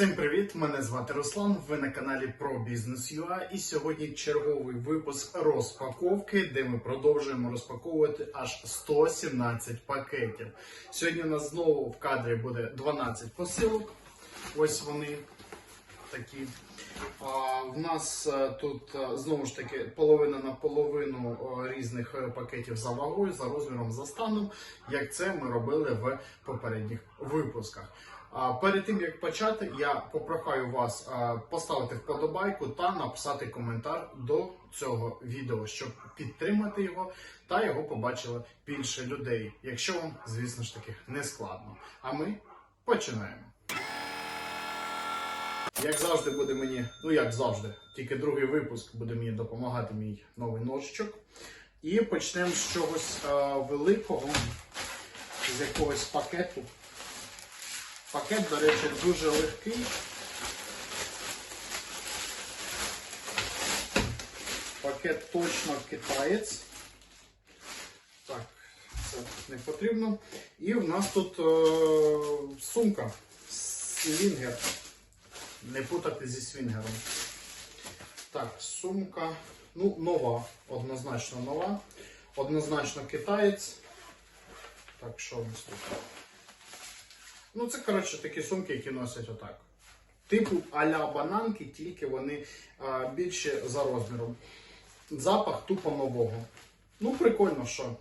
Всім привіт! Мене звати Руслан. Ви на каналі про бізнес і сьогодні черговий випуск розпаковки, де ми продовжуємо розпаковувати аж 117 пакетів. Сьогодні у нас знову в кадрі буде 12 посилок. Ось вони такі. А, в нас е, тут е, знову ж таки половина на половину е, різних пакетів за вагою, за розміром, за станом, як це ми робили в попередніх випусках. А перед тим як почати, я попрохаю вас поставити вподобайку та написати коментар до цього відео, щоб підтримати його та його побачило більше людей, якщо вам, звісно ж таки, не складно. А ми починаємо. Як завжди буде мені, ну як завжди, тільки другий випуск буде мені допомагати мій новий ножичок. І почнемо з чогось е, великого, з якогось пакету. Пакет, до речі, дуже легкий. Пакет точно китаєць. Так, це не потрібно. І в нас тут е, сумка Свінгер. Не путати зі свінгером. Так, сумка. Ну, нова, однозначно нова. Однозначно китаєць. Так, що в нас тут? Ну, це, коротше, такі сумки, які носять отак. Типу а-ля бананки, тільки вони а, більші за розміром. Запах тупо нового. Ну, прикольно, що.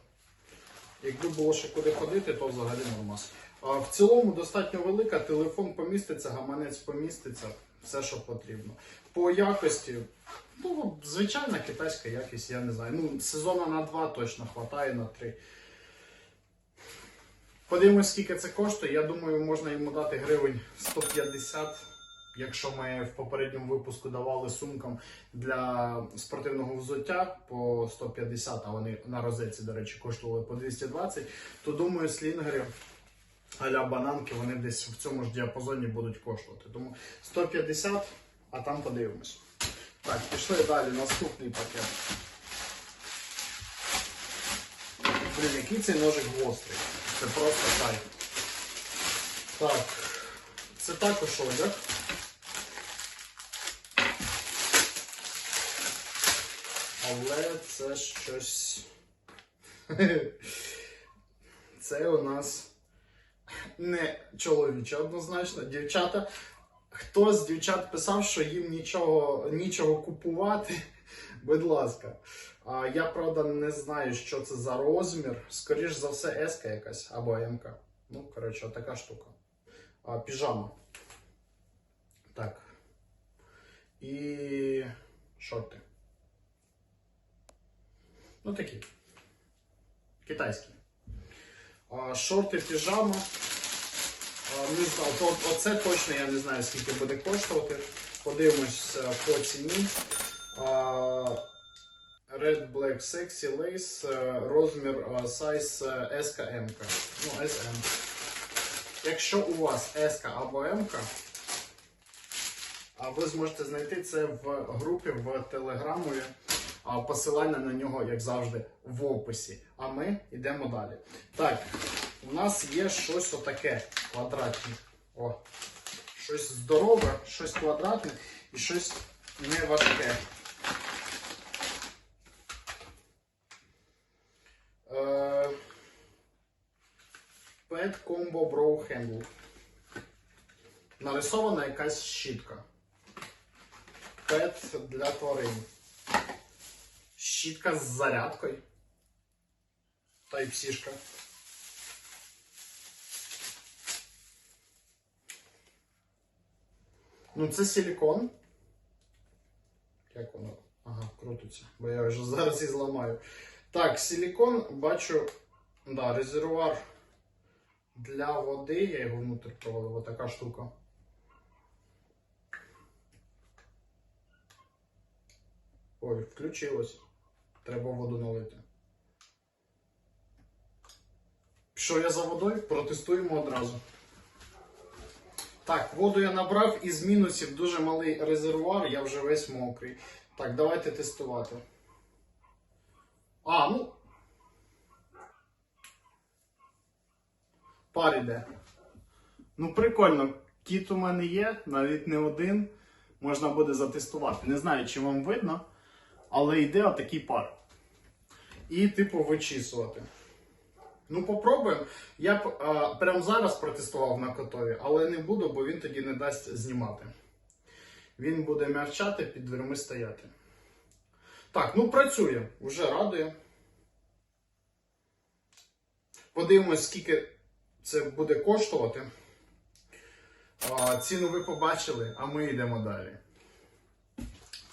Якби було ще куди ходити, то взагалі нормас. А, в цілому достатньо велика, телефон поміститься, гаманець поміститься, все, що потрібно. По якості, ну, звичайна китайська якість, я не знаю. Ну, сезону на два точно хватає на три. Подивимось, скільки це коштує. Я думаю, можна йому дати гривень 150. Якщо ми в попередньому випуску давали сумкам для спортивного взуття по 150, а вони на розетці, до речі, коштували по 220, то думаю, слінгери а-ля бананки вони десь в цьому ж діапазоні будуть коштувати. Тому 150, а там подивимось. Так, пішли далі. Наступний пакет. Блін, який цей ножик гострий. Це просто кайф. Так. Це також одяг. Але це щось. Це у нас не чоловіче однозначно. Дівчата. Хто з дівчат писав, що їм нічого, нічого купувати, будь ласка. Я правда не знаю, що це за розмір. Скоріш за все, S якась або М. Ну, коротше, така штука. Піжама. Так. І шорти. Ну такі. Китайські. Шорти, піжама. Не знаю, оце точно я не знаю, скільки буде коштувати. Подивимось е, по ціні. Red Black Sexy Lace, е, розмір е, size е, S M. Ну, SM. Якщо у вас S або M, ви зможете знайти це в групі в Телеграмові. Посилання на нього, як завжди, в описі. А ми йдемо далі. Так, у нас є щось отаке квадратне. О, щось здорове, щось квадратне і щось не Pet Combo Brow Handle. Нарисована якась щітка. Пет для тварин. Щітка з зарядкою. Type-C-шка. Ну, це силікон. Як воно? Ага, крутиться, бо я вже зараз і зламаю. Так, силікон, бачу, да, резервуар для води. Я його внутрь провалив, отака штука. Ой, включилось. Треба воду налити. Що я за водою? Протестуємо одразу. Так, воду я набрав із мінусів дуже малий резервуар, я вже весь мокрий. Так, давайте тестувати. А, ну. Пар іде. Ну, прикольно. кіт у мене є, навіть не один. Можна буде затестувати. Не знаю, чи вам видно, але йде отакий пар. І, типу, вичісувати. Ну, попробуємо. Я б а, прямо зараз протестував на котові, але не буду, бо він тоді не дасть знімати. Він буде м'явчати, під дверми стояти. Так, ну працює, вже радує. Подивимось, скільки це буде коштувати. Ціну ви побачили, а ми йдемо далі.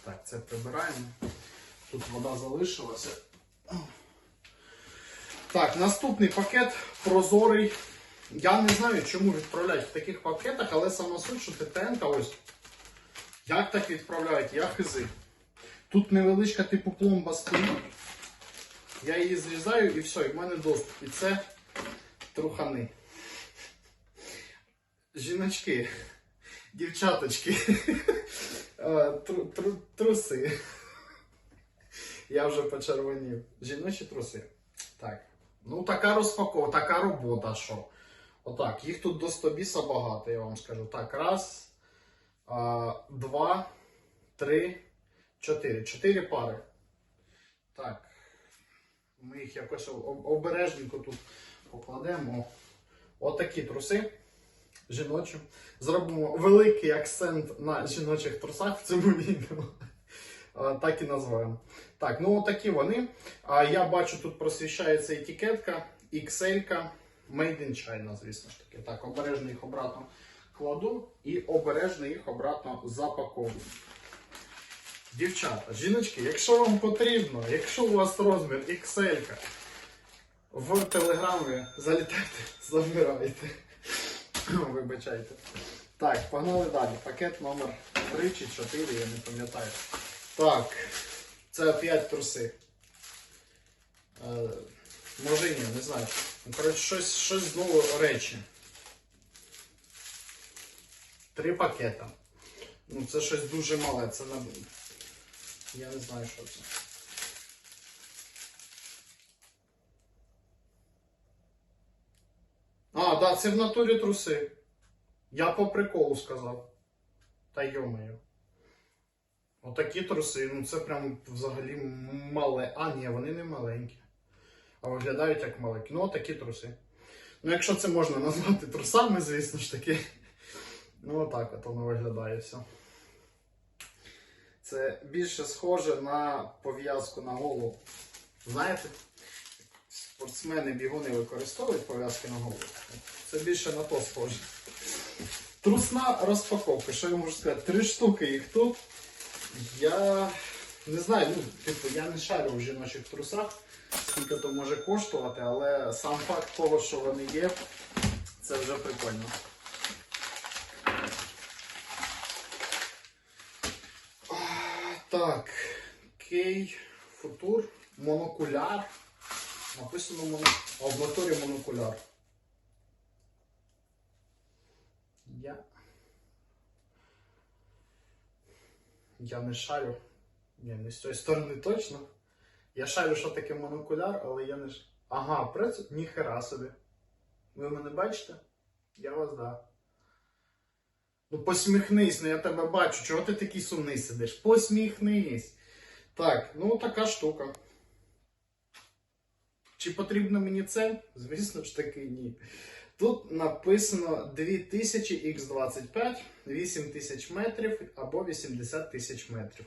Так, це прибираємо. Тут вода залишилася. Так, наступний пакет прозорий. Я не знаю, чому відправляють в таких пакетах, але сама суть, що ТТН ось. Як так відправляють? Я хизи. Тут невеличка типу пломба стоїть. Я її зрізаю і все, і в мене доступ. І це трухани. Жіночки, дівчаточки, е, тру- тру- труси. Я вже почервонів. Жіночі труси. Так. Ну, така розпаковка, така робота, що. Отак, їх тут до 100 біса багато, я вам скажу. Так, раз, а, два, три, чотири. Чотири пари. Так. Ми їх якось об- обережненько тут покладемо. Отакі труси жіночі. Зробимо великий акцент на жіночих трусах в цьому відео. Так і назваємо. Так, ну отакі вони. Я бачу, тут просвіщається етикетка, XL, Made in China, звісно ж таки. Так, обережно їх обратно кладу і обережно їх обратно запаковую. Дівчата, жіночки, якщо вам потрібно, якщо у вас розмір XL, в телеграмі залітайте, забирайте. Вибачайте. Так, погнали далі. Пакет номер 3 чи 4, я не пам'ятаю. Так, це 5 труси. Е, може ні, не знаю. Ну, Коротше, щось, щось знову речі. Три пакета. Ну, це щось дуже мале, це на. Я не знаю, що це. А, да, це в натурі труси. Я по приколу сказав. Та йомаю. Отакі труси, ну це прям взагалі мале. А, ні, вони не маленькі. А виглядають як маленькі. Ну, отакі труси. Ну, якщо це можна назвати трусами, звісно ж таки. Ну, отак от воно виглядає все. Це більше схоже на пов'язку на голову. Знаєте? Спортсмени бігуни використовують пов'язки на голову. Це більше на то схоже. Трусна розпаковка. Що я можу сказати? Три штуки їх тут. Я не знаю, ну, типу, я не шарю в жіночих трусах, скільки то може коштувати, але сам факт того, що вони є, це вже прикольно. Так, Кей Футур, монокуляр. Написано моно... а монокуляр. Я. Я не шарю. Ні, не з цієї сторони точно. Я шарю, що таке монокуляр, але я не ш... Ага, працю... Ніхера собі. Ви мене бачите? Я вас да. Ну посміхнись, ну я тебе бачу. Чого ти такий сумний сидиш? Посміхнись. Так, ну така штука. Чи потрібно мені це? Звісно ж таки, ні. Тут написано 2000 x 25 8000 метрів або 80 тисяч метрів.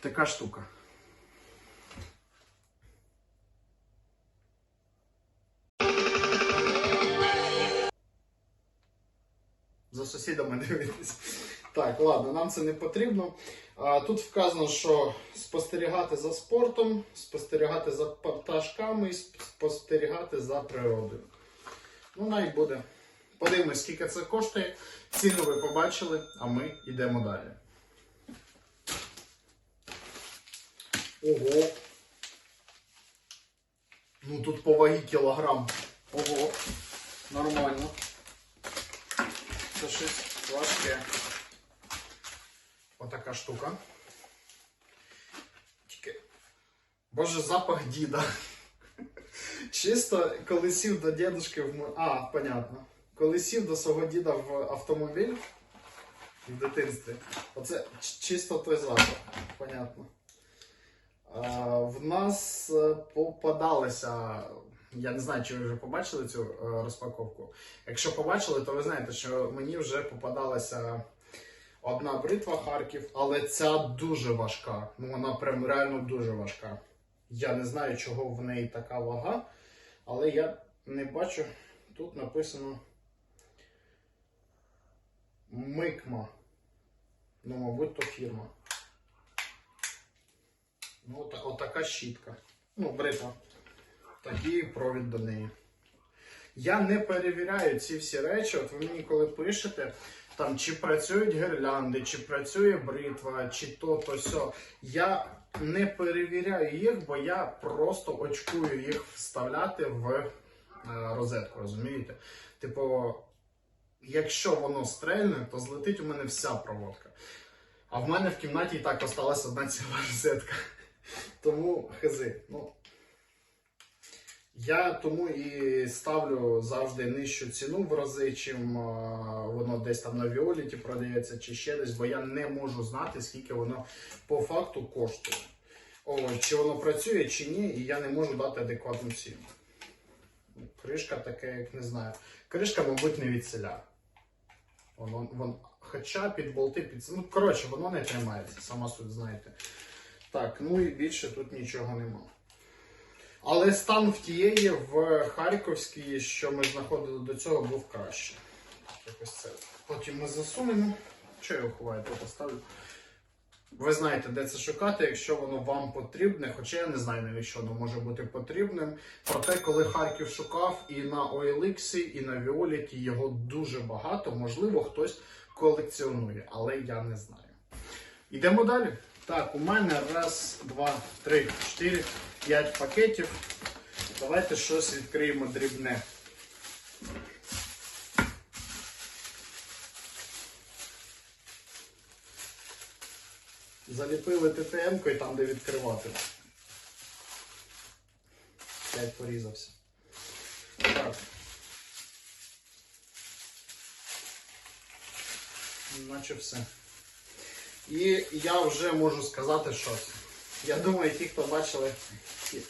Така штука. За сусідами дивитись. Так, ладно, нам це не потрібно. Тут вказано, що спостерігати за спортом, спостерігати за пташками спостерігати за природою. Ну, навіть буде. Подивимось, скільки це коштує. Ціну ви побачили, а ми йдемо далі. Ого. Ну тут по вагі кілограм. Ого. Нормально. Це щось важке. Отака штука. Боже, запах діда. Чисто коли сів до дедушки в А, понятно. коли сів до свого діда в автомобіль в дитинстві, оце чисто той запах, понятно. А, в нас е, попадалися. Я не знаю, чи ви вже побачили цю е, розпаковку. Якщо побачили, то ви знаєте, що мені вже попадалася одна бритва Харків, але ця дуже важка. Ну вона прям реально дуже важка. Я не знаю, чого в неї така вага, але я не бачу. Тут написано Микма. Ну, мабуть, то фірма. Ну, от, отака щітка. Ну, бритва. Такий провід до неї. Я не перевіряю ці всі речі. От ви мені коли пишете, там чи працюють гірлянди, чи працює бритва, чи то, то сьо. Я не перевіряю їх, бо я просто очкую їх вставляти в е, розетку, розумієте? Типу, якщо воно стрельне, то злетить у мене вся проводка. А в мене в кімнаті і так осталась одна ціла розетка. Тому хези. Ну, я тому і ставлю завжди нижчу ціну в рази, чим а, воно десь там на Віоліті продається чи ще десь, бо я не можу знати, скільки воно по факту коштує. О, чи воно працює, чи ні, і я не можу дати адекватну ціну. Кришка таке, як не знаю. Кришка, мабуть, не від селя. Воно, вон, хоча під болти, під. Ну, коротше, воно не тримається, сама суть знаєте. Так, ну і більше тут нічого нема. Але стан в тієї в Харківській, що ми знаходили до цього, був краще. Якось це. Потім ми засунемо. Що я його ховаю, то поставлю. Ви знаєте, де це шукати, якщо воно вам потрібне, хоча я не знаю, навіщо воно може бути потрібним. Проте, коли Харків шукав і на OLX, і на Віоліті його дуже багато, можливо, хтось колекціонує, але я не знаю. Йдемо далі. Так, у мене раз, два, три, чотири, п'ять пакетів. Давайте щось відкриємо дрібне. Заліпили ТТМ і там, де відкривати. П'ять порізався. Так. Наче все. І я вже можу сказати щось. Я думаю, ті, хто бачили, ті,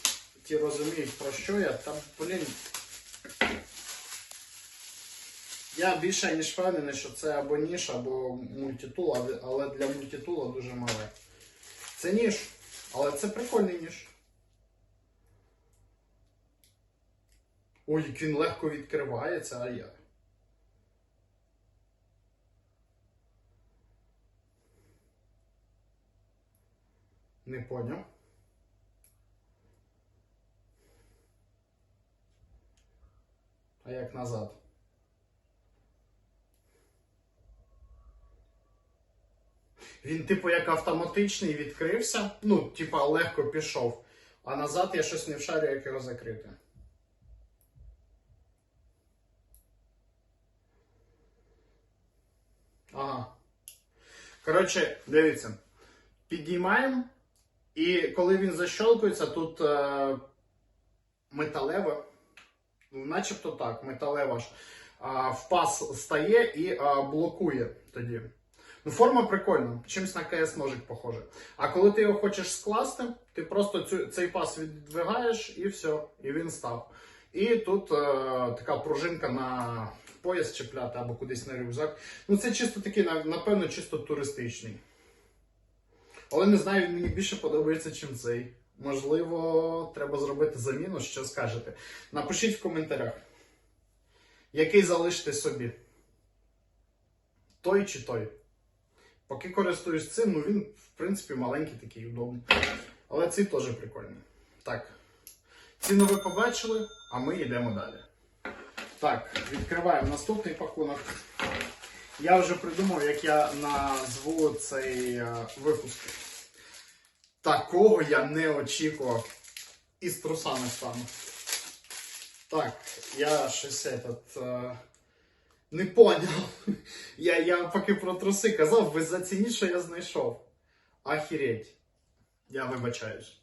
ті розуміють про що я. Там, блін. Я більше ніж впевнений, що це або ніж, або мультитул, але- для мультитула дуже мале. Це ніж, але це прикольний ніж. Ой, він легко відкривається, а я. Не поняв. А як назад? Він, типу, як автоматичний відкрився, ну, типа, легко пішов. А назад я щось не вшарю, як його закрити. Ага. Коротше, дивіться. Підіймаємо. І коли він защолкується, тут е, металева, ну, начебто так, металева ж а, в пас стає і а, блокує тоді. Ну, форма прикольна, чимось на КС ножик похоже. А коли ти його хочеш скласти, ти просто цю, цей пас віддвигаєш і все, і він став. І тут е, така пружинка на пояс чіпляти або кудись на рюкзак. Ну, це чисто такий, напевно, чисто туристичний. Але не знаю, він мені більше подобається, чим цей. Можливо, треба зробити заміну, що скажете. Напишіть в коментарях, який залишите собі. Той чи той. Поки користуюсь цим, ну він, в принципі, маленький такий удобний. Але цей теж прикольний. Так. Ціну ви побачили, а ми йдемо далі. Так, відкриваємо наступний пакунок. Я вже придумав, як я назву цей е, випуск. Такого я не очікував. І з трусами стану. Так, я щось этот, е, не поняв. Я, я поки про труси казав, ви зацініть, що я знайшов. Ахіреть. Я вибачаюсь.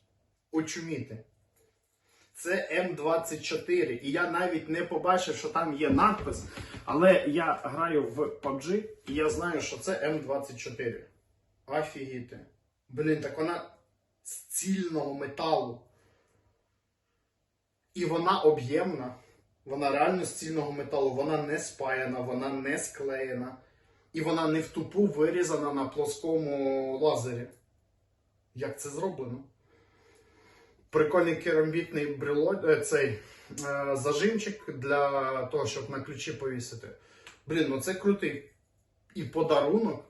Очуміти. Це М24. І я навіть не побачив, що там є надпис. Але я граю в PUBG і я знаю, що це М24. Офігіти. Блін, так вона з цільного металу. І вона об'ємна. Вона реально з цільного металу. Вона не спаяна, вона не склеєна. І вона не в тупу вирізана на плоскому лазері. Як це зроблено? Прикольний керамбітний брело, е, цей е, зажимчик для того, щоб на ключі повісити. Блін, ну це крутий і подарунок,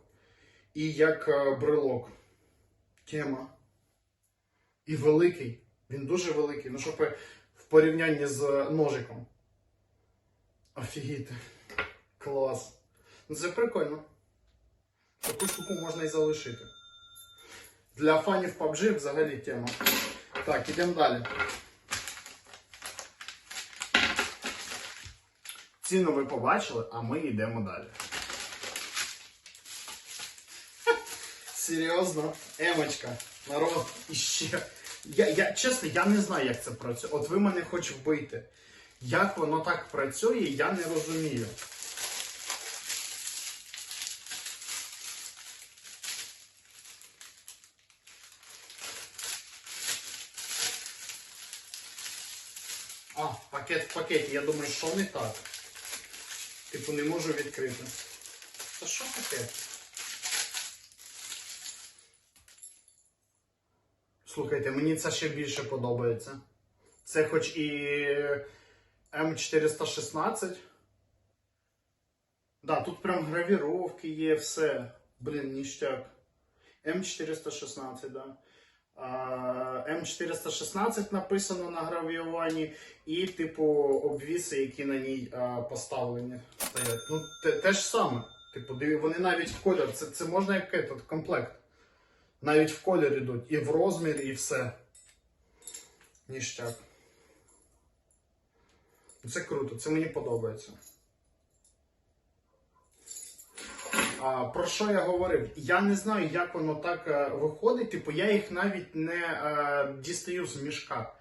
і як е, брелок. Тема. І великий. Він дуже великий. Ну, щоб в порівнянні з ножиком. Офігіти. Клас. Ну це прикольно. Таку штуку можна і залишити. Для фанів PUBG взагалі тема. Так, ідемо далі. Ціну ви побачили, а ми йдемо далі. Серйозно, емочка, народ, іще. Я, я, чесно, я не знаю, як це працює. От ви мене хоч вбийте. Як воно так працює, я не розумію. А, пакет в пакеті. Я думаю, що не так. Типу, не можу відкрити. Та що пакет? Слухайте, мені це ще більше подобається. Це хоч і М416. Да, тут прям гравіровки є, все. Блін, ніштяк. М416, да. М416 написано на гравіюванні, і, типу, обвіси, які на ній а, поставлені. Ну, те, те ж саме. Типу, вони навіть в колір. Це, це можна як комплект. Навіть в колір йдуть. І в розмір, і все. Ніштяк. Це круто, це мені подобається. А, про що я говорив? Я не знаю, як воно так е, виходить. Типу, я їх навіть не а, дістаю з мішка.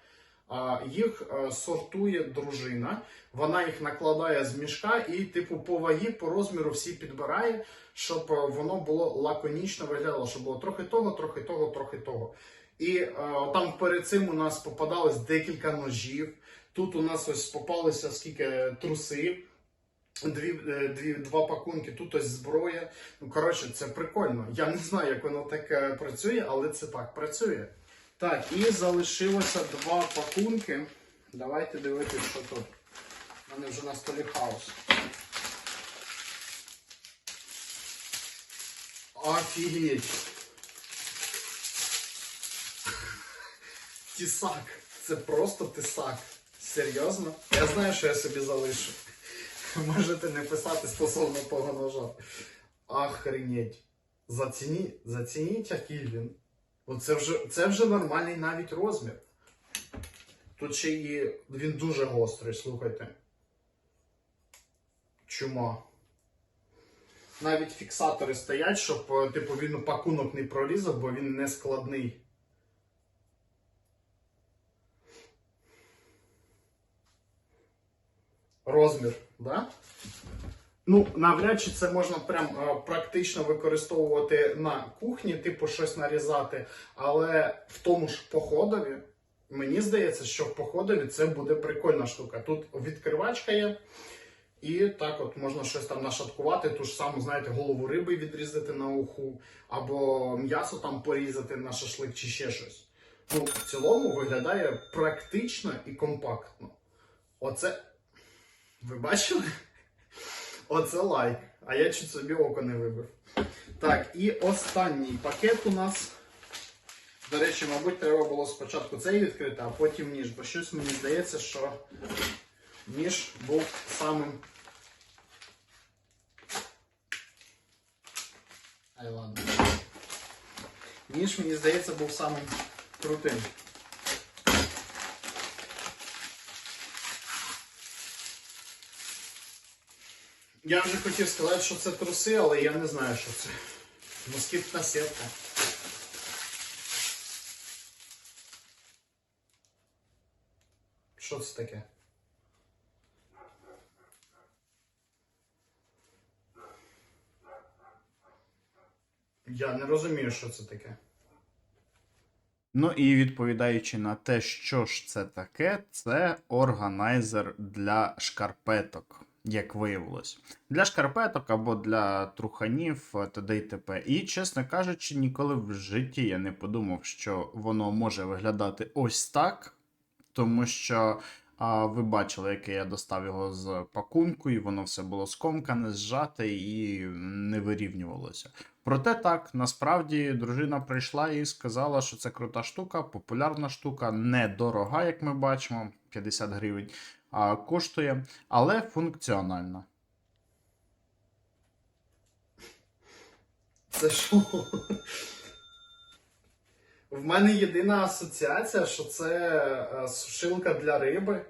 Їх е, сортує дружина, вона їх накладає з мішка і, типу, по вагі, по розміру всі підбирає, щоб е, воно було лаконічно виглядало, щоб було трохи того, трохи того, трохи того. І е, там перед цим у нас попадалось декілька ножів. Тут у нас ось попалися скільки труси. Дві, е, дві, два пакунки, тут ось зброя. Ну, коротше, це прикольно. Я не знаю, як воно так е, працює, але це так працює. Так, і залишилося два пакунки. Давайте дивитися, що тут. У мене вже на столі хаос. Офігеть! Тісак. Це просто тисак. Серйозно? Я знаю, що я собі залишу. Можете не писати стосовно того ножа. Охренеть. Зацініть, зацініть, який він. Оце вже, це вже нормальний навіть розмір. Тут ще і він дуже гострий, слухайте. Чума. Навіть фіксатори стоять, щоб е, типу, він пакунок не прорізав, бо він не складний. Розмір, да? Ну, навряд чи це можна прям е, практично використовувати на кухні, типу щось нарізати, але в тому ж походові, мені здається, що в походові це буде прикольна штука. Тут відкривачка є, і так от можна щось там нашаткувати, ту ж саму, знаєте, голову риби відрізати на уху, або м'ясо там порізати на шашлик чи ще щось. Ну, в цілому виглядає практично і компактно. Оце. Ви бачили? Оце лайк. А я чуть собі око не вибив. Так, і останній пакет у нас. До речі, мабуть, треба було спочатку цей відкрити, а потім ніж. Бо щось мені здається, що ніж був самим. Ай, ладно. Ніж, мені здається, був самим крутим. Я вже хотів сказати, що це труси, але я не знаю, що це. Москітна сітка. Що це таке? Я не розумію, що це таке. Ну і відповідаючи на те, що ж це таке, це органайзер для шкарпеток, як виявилось. Для шкарпеток або для труханів е, т.д. і т.п. І, чесно кажучи, ніколи в житті я не подумав, що воно може виглядати ось так, тому що а, ви бачили, яке я достав його з пакунку, і воно все було скомкане, зжате і не вирівнювалося. Проте так, насправді дружина прийшла і сказала, що це крута штука, популярна штука, недорога, як ми бачимо, 50 гривень коштує, але функціональна. Це що? В мене єдина асоціація, що це е, сушилка для риби.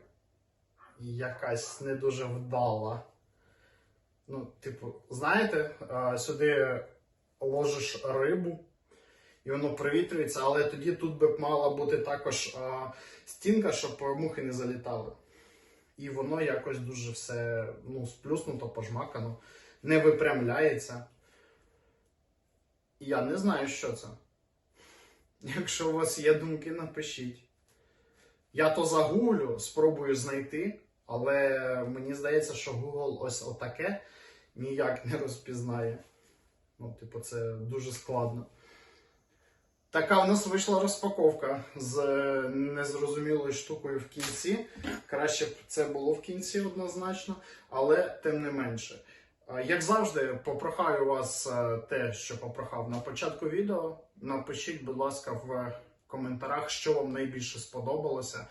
Якась не дуже вдала. Ну, типу, знаєте, е, сюди ложиш рибу, і воно провітрюється, але тоді тут би мала бути також е, стінка, щоб мухи не залітали. І воно якось дуже все ну, сплюснуто, пожмакано, не випрямляється. Я не знаю, що це. Якщо у вас є думки, напишіть. Я то загуглю, спробую знайти, але мені здається, що Google ось отаке ніяк не розпізнає. Ну, типу, це дуже складно. Така у нас вийшла розпаковка з е, незрозумілою штукою в кінці. Краще б це було в кінці однозначно, але тим не менше. Е, Як завжди, попрохаю вас е, те, що попрохав на початку відео. Напишіть, будь ласка, в коментарях, що вам найбільше сподобалося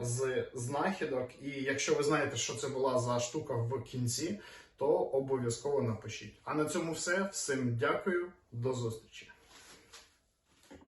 з знахідок. І якщо ви знаєте, що це була за штука в кінці, то обов'язково напишіть. А на цьому все. Всім дякую, до зустрічі.